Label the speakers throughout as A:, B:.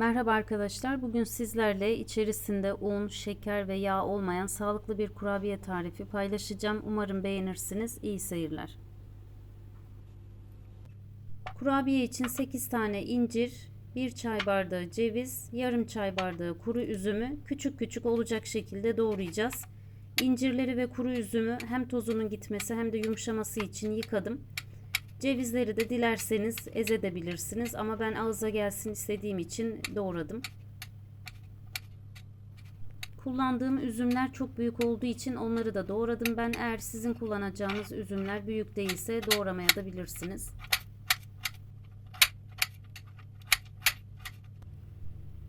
A: Merhaba arkadaşlar. Bugün sizlerle içerisinde un, şeker ve yağ olmayan sağlıklı bir kurabiye tarifi paylaşacağım. Umarım beğenirsiniz. İyi seyirler. Kurabiye için 8 tane incir, 1 çay bardağı ceviz, yarım çay bardağı kuru üzümü küçük küçük olacak şekilde doğrayacağız. İncirleri ve kuru üzümü hem tozunun gitmesi hem de yumuşaması için yıkadım. Cevizleri de dilerseniz ezedebilirsiniz ama ben ağza gelsin istediğim için doğradım. Kullandığım üzümler çok büyük olduğu için onları da doğradım. Ben eğer sizin kullanacağınız üzümler büyük değilse doğramaya da bilirsiniz.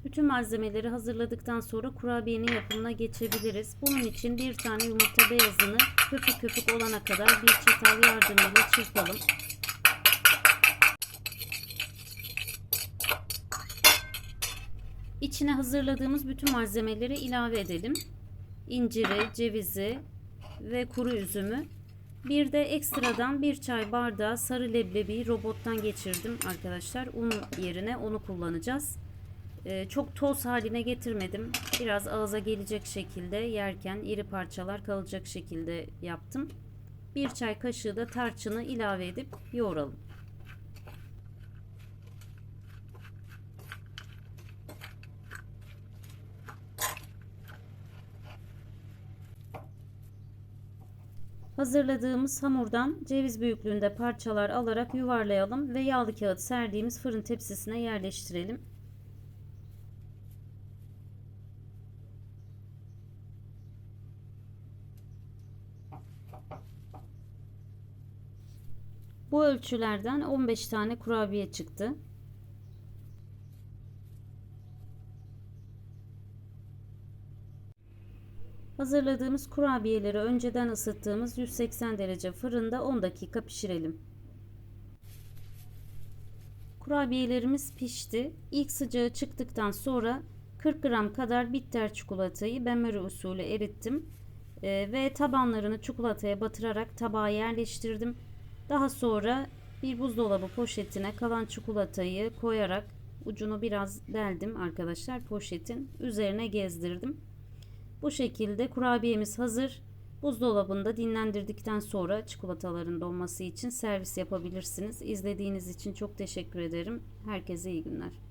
A: Bütün malzemeleri hazırladıktan sonra kurabiyenin yapımına geçebiliriz. Bunun için bir tane yumurta beyazını köpük köpük olana kadar bir çatal yardımıyla çırpalım. İçine hazırladığımız bütün malzemeleri ilave edelim. İnciri, cevizi ve kuru üzümü. Bir de ekstradan bir çay bardağı sarı leblebi robottan geçirdim arkadaşlar. Un yerine onu kullanacağız. Ee, çok toz haline getirmedim. Biraz ağza gelecek şekilde yerken iri parçalar kalacak şekilde yaptım. Bir çay kaşığı da tarçını ilave edip yoğuralım. Hazırladığımız hamurdan ceviz büyüklüğünde parçalar alarak yuvarlayalım ve yağlı kağıt serdiğimiz fırın tepsisine yerleştirelim. Bu ölçülerden 15 tane kurabiye çıktı. Hazırladığımız kurabiyeleri önceden ısıttığımız 180 derece fırında 10 dakika pişirelim. Kurabiyelerimiz pişti. İlk sıcağı çıktıktan sonra 40 gram kadar bitter çikolatayı benmari usulü erittim. Ee, ve tabanlarını çikolataya batırarak tabağa yerleştirdim. Daha sonra bir buzdolabı poşetine kalan çikolatayı koyarak ucunu biraz deldim arkadaşlar poşetin üzerine gezdirdim. Bu şekilde kurabiyemiz hazır. Buzdolabında dinlendirdikten sonra çikolataların donması için servis yapabilirsiniz. İzlediğiniz için çok teşekkür ederim. Herkese iyi günler.